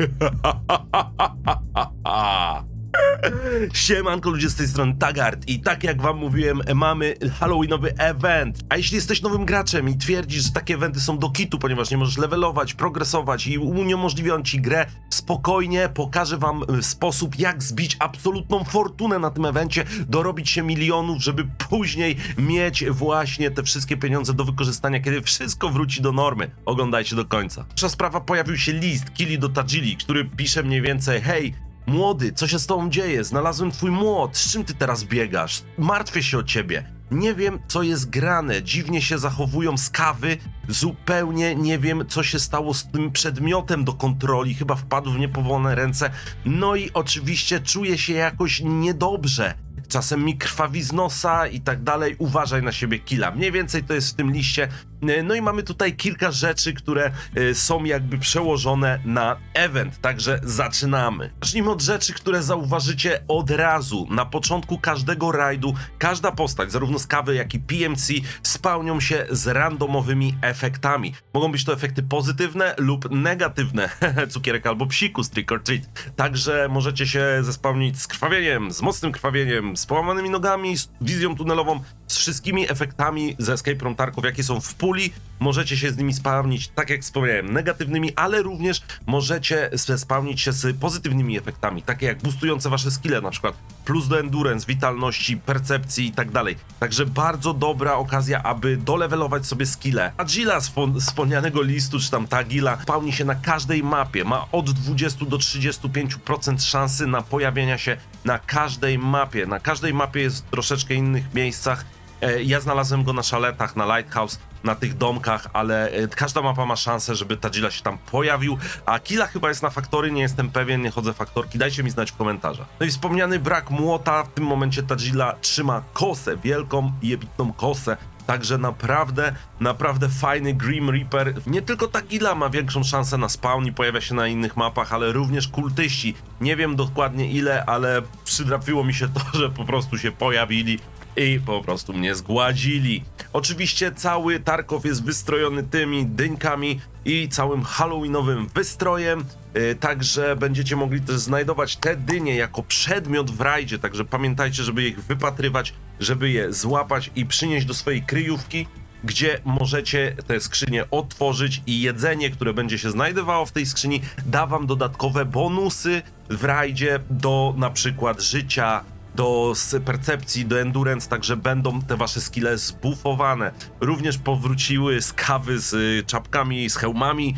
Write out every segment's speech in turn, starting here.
Siemanko ludzie z tej strony Tagart i tak jak wam mówiłem mamy Halloweenowy event. A jeśli jesteś nowym graczem i twierdzisz, że takie eventy są do kitu, ponieważ nie możesz levelować, progresować i uniemożliwią ci grę, spokojnie pokażę wam y, sposób jak zbić absolutną fortunę na tym evencie, dorobić się milionów, żeby później mieć właśnie te wszystkie pieniądze do wykorzystania, kiedy wszystko wróci do normy. Oglądajcie do końca. Pierwsza sprawa, pojawił się list Kili do Tajili, który pisze mniej więcej, hej, Młody, co się z tobą dzieje? Znalazłem twój młot. Z czym ty teraz biegasz? Martwię się o ciebie. Nie wiem, co jest grane. Dziwnie się zachowują skawy. Zupełnie nie wiem, co się stało z tym przedmiotem do kontroli. Chyba wpadł w niepowolne ręce. No i oczywiście czuję się jakoś niedobrze. Czasem mi krwawi z nosa i tak dalej. Uważaj na siebie, killa. Mniej więcej to jest w tym liście. No i mamy tutaj kilka rzeczy, które y, są jakby przełożone na event, także zaczynamy. Zacznijmy od rzeczy, które zauważycie od razu. Na początku każdego rajdu, każda postać, zarówno z kawy, jak i PMC, spełnią się z randomowymi efektami. Mogą być to efekty pozytywne lub negatywne, cukierek albo psikus, trick or treat. Także możecie się zespełnić z krwawieniem, z mocnym krwawieniem, z połamanymi nogami, z wizją tunelową, z wszystkimi efektami ze Escape from Tarkov, jakie są w puli. Możecie się z nimi spełnić, tak jak wspomniałem, negatywnymi, ale również możecie spełnić się z pozytywnymi efektami, takie jak boostujące wasze skille, na przykład plus do endurance, witalności, percepcji i tak dalej. Także bardzo dobra okazja, aby dolevelować sobie skille. Agila z wspomnianego listu, czy tam Tagila, spełni się na każdej mapie. Ma od 20 do 35% szansy na pojawienia się na każdej mapie. Na każdej mapie jest w troszeczkę innych miejscach. E, Ja znalazłem go na szaletach, na Lighthouse, na tych domkach, ale e, każda mapa ma szansę, żeby Tadzila się tam pojawił, a Killa chyba jest na faktory, nie jestem pewien, nie chodzę faktorki, dajcie mi znać w komentarzach. No i wspomniany brak młota, w tym momencie Tadzila trzyma kosę, wielką i jebitną kosę, Także naprawdę, naprawdę fajny Grim Reaper. Nie tylko Tagila ma większą szansę na spawn i pojawia się na innych mapach, ale również kultyści. Nie wiem dokładnie ile, ale przytrafiło mi się to, że po prostu się pojawili i po prostu mnie zgładzili. Oczywiście cały Tarkov jest wystrojony tymi dyńkami i całym halloweenowym wystrojem, yy, także będziecie mogli też znajdować te dynie jako przedmiot w rajdzie, także pamiętajcie, żeby ich wypatrywać, żeby je złapać i przynieść do swojej kryjówki, gdzie możecie te skrzynie otworzyć i jedzenie, które będzie się znajdowało w tej skrzyni, da wam dodatkowe bonusy w rajdzie do na przykład życia, do s- percepcji, do endurance, także będą te wasze skille zbufowane. Również powróciły skawy z y, czapkami, z hełmami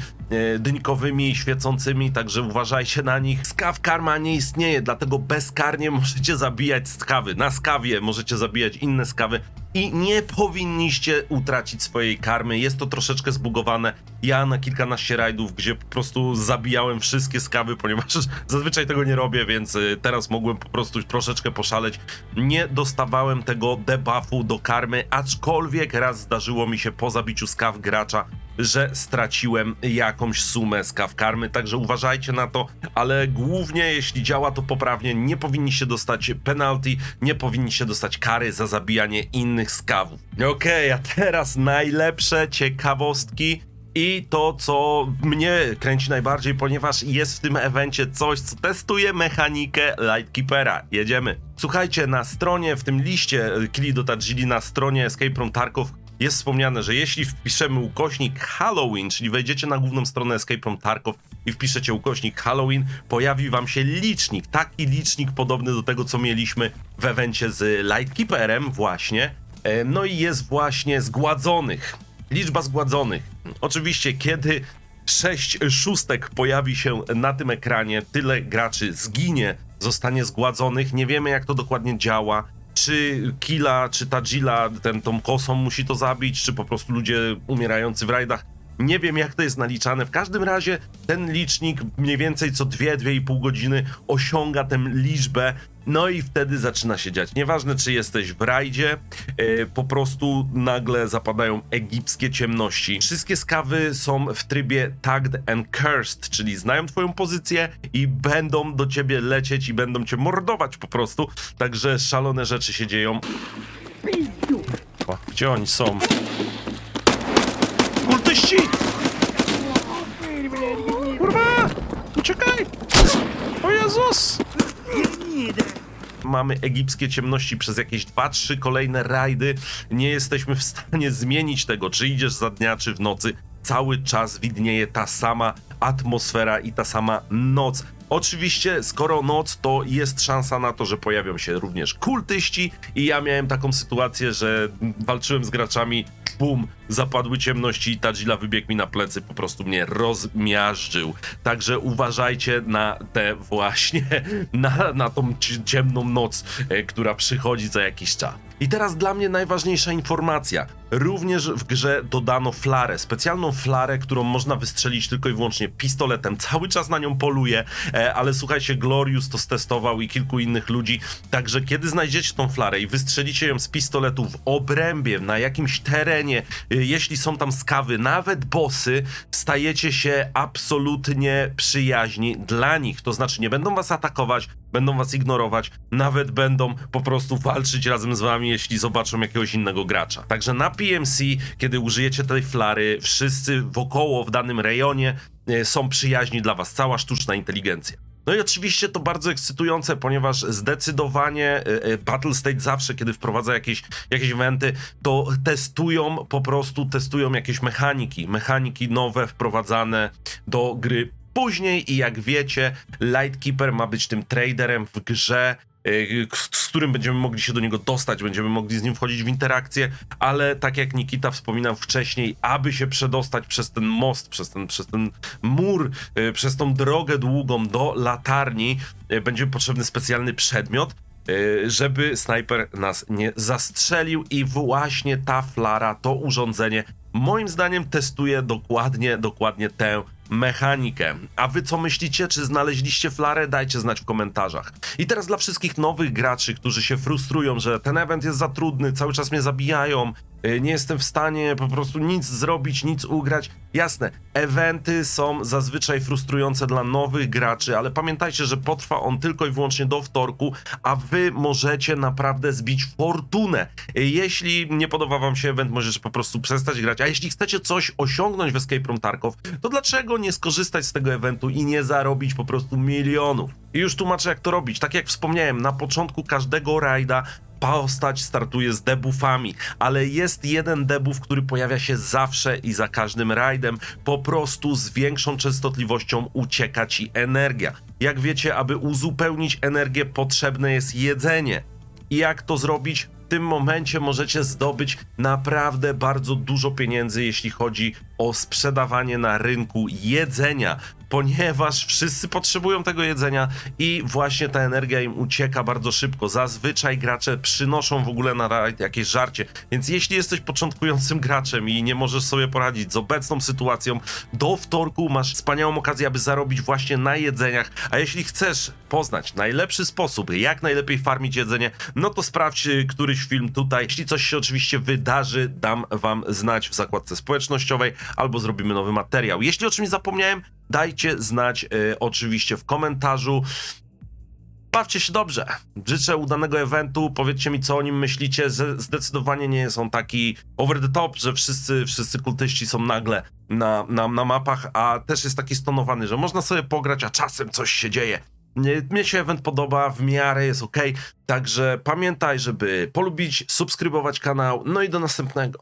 y, dyńkowymi, świecącymi, także uważajcie na nich. Skaw karma nie istnieje, dlatego bezkarnie możecie zabijać skawy. Na skawie możecie zabijać inne skawy i nie powinniście utracić swojej karmy. Jest to troszeczkę zbugowane. Ja na kilkanaście rajdów, gdzie po prostu zabijałem wszystkie skawy, ponieważ zazwyczaj tego nie robię, więc y, teraz mogłem po prostu troszeczkę poszaleć. Nie dostawałem tego debuffu do karmy, aczkolwiek raz zdarzyło mi się po zabiciu skaw gracza, że straciłem jakąś sumę skaw karmy, także uważajcie na to, ale głównie jeśli działa to poprawnie, nie powinniście dostać penalty, nie powinniście dostać kary za zabijanie innych skawów. Okej, a teraz najlepsze ciekawostki i to, co mnie kręci najbardziej, ponieważ jest w tym evencie coś, co testuje mechanikę Lightkeepera. Jedziemy. Słuchajcie, na stronie, w tym liście Kili do Tajili, na stronie Escape from Tarkov jest wspomniane, że jeśli wpiszemy ukośnik Halloween, czyli wejdziecie na główną stronę Escape from Tarkov i wpiszecie ukośnik Halloween, pojawi wam się licznik, taki licznik podobny do tego, co mieliśmy w evencie z Lightkeeperem właśnie. E, No i jest właśnie zgładzonych. Liczba zgładzonych. Oczywiście, kiedy 6 szóstek pojawi się na tym ekranie, tyle graczy zginie, zostanie zgładzonych. Nie wiemy, jak to dokładnie działa. Czy Killa, czy Tadzila ten, tą kosą musi to zabić, czy po prostu ludzie umierający w rajdach. Nie wiem, jak to jest naliczane. W każdym razie ten licznik mniej więcej co 2-2,5 godziny osiąga tę liczbę. No i wtedy zaczyna się dziać. Nieważne, czy jesteś w rajdzie, e, po prostu nagle zapadają egipskie ciemności. Wszystkie skawy są w trybie tagged and cursed, czyli znają twoją pozycję i będą do ciebie lecieć i będą cię mordować po prostu. Także szalone rzeczy się dzieją. O, gdzie oni są? Kultyści! Kurwa! Poczekaj! O Jezus! Mamy egipskie ciemności przez jakieś 2-3 kolejne rajdy. Nie jesteśmy w stanie zmienić tego, czy idziesz za dnia, czy w nocy. Cały czas widnieje ta sama atmosfera i ta sama noc. Oczywiście, skoro noc, to jest szansa na to, że pojawią się również kultyści i ja miałem taką sytuację, że walczyłem z graczami, bum, zapadły ciemności i Tadzila wybiegł mi na plecy, po prostu mnie rozmiażdżył. Także uważajcie na te właśnie, na, na tą ci- ciemną noc, e, która przychodzi za jakiś czas. I teraz dla mnie najważniejsza informacja. Również w grze dodano flarę, specjalną flarę, którą można wystrzelić tylko i wyłącznie pistoletem. Cały czas na nią poluję, e, ale słuchajcie, Glorious to stestował i kilku innych ludzi. Także kiedy znajdziecie tą flarę i wystrzelicie ją z pistoletu w obrębie, na jakimś terenie, e, jeśli są tam skawy, nawet bossy, stajecie się absolutnie przyjaźni dla nich. To znaczy, nie będą was atakować, będą was ignorować, nawet będą po prostu walczyć razem z wami, jeśli zobaczą jakiegoś innego gracza. Także na PMC, kiedy użyjecie tej flary, wszyscy wokoło w danym rejonie e, są przyjaźni dla was, cała sztuczna inteligencja. No i oczywiście to bardzo ekscytujące, ponieważ zdecydowanie e, e, Battle State zawsze, kiedy wprowadza jakieś, jakieś eventy, to testują, po prostu testują jakieś mechaniki, mechaniki nowe wprowadzane do gry później i jak wiecie, Lightkeeper ma być tym traderem w grze, z którym będziemy mogli się do niego dostać, będziemy mogli z nim wchodzić w interakcję, ale tak jak Nikita wspominał wcześniej, aby się przedostać przez ten most, przez ten, przez ten mur, y, przez tą drogę długą do latarni, y, będzie potrzebny specjalny przedmiot, żeby snajper nas nie zastrzelił i właśnie ta flara, to urządzenie moim zdaniem testuje dokładnie, dokładnie tę mechanikę. A wy co myślicie? Czy znaleźliście flarę? Dajcie znać w komentarzach. I teraz dla wszystkich nowych graczy, którzy się frustrują, że ten event jest za trudny, cały czas mnie zabijają, nie jestem w stanie po prostu nic zrobić, nic ugrać. Jasne, eventy są zazwyczaj frustrujące dla nowych graczy, ale pamiętajcie, że potrwa on tylko i wyłącznie do wtorku, a wy możecie naprawdę zbić fortunę. Y, Jeśli nie podoba wam się event, możesz po prostu przestać grać, a jeśli chcecie coś osiągnąć w Escape Room Tarkov, to dlaczego nie skorzystać z tego eventu i nie zarobić po prostu milionów? I już tłumaczę jak to robić. Tak jak wspomniałem, na początku każdego rajda postać startuje z debuffami, ale jest jeden debuff, który pojawia się zawsze i za każdym rajdem. Po prostu z większą częstotliwością ucieka ci energia. Jak wiecie, aby uzupełnić energię, potrzebne jest jedzenie. I jak to zrobić? W tym momencie możecie zdobyć naprawdę bardzo dużo pieniędzy, jeśli chodzi o sprzedawanie na rynku jedzenia, ponieważ wszyscy potrzebują tego jedzenia i właśnie ta energia im ucieka bardzo szybko. Zazwyczaj gracze przynoszą w ogóle na jakieś żarcie, więc jeśli jesteś początkującym graczem i nie możesz sobie poradzić z obecną sytuacją, do wtorku masz wspaniałą okazję, aby zarobić właśnie na jedzeniach, a jeśli chcesz poznać najlepszy sposób, jak najlepiej farmić jedzenie, no to sprawdź y, któryś film tutaj. Jeśli coś się oczywiście wydarzy, dam wam znać w zakładce społecznościowej albo zrobimy nowy materiał. Jeśli o czymś zapomniałem, dajcie znać y, oczywiście w komentarzu. Bawcie się dobrze. Życzę udanego eventu. Powiedzcie mi, co o nim myślicie. Zdecydowanie nie jest on taki over the top, że wszyscy, wszyscy kultyści są nagle na, na, na mapach, a też jest taki stonowany, że można sobie pograć, a czasem coś się dzieje. Nie- Mnie się event podoba, w miarę jest ok. Także pamiętaj, żeby polubić, subskrybować kanał. No i do następnego.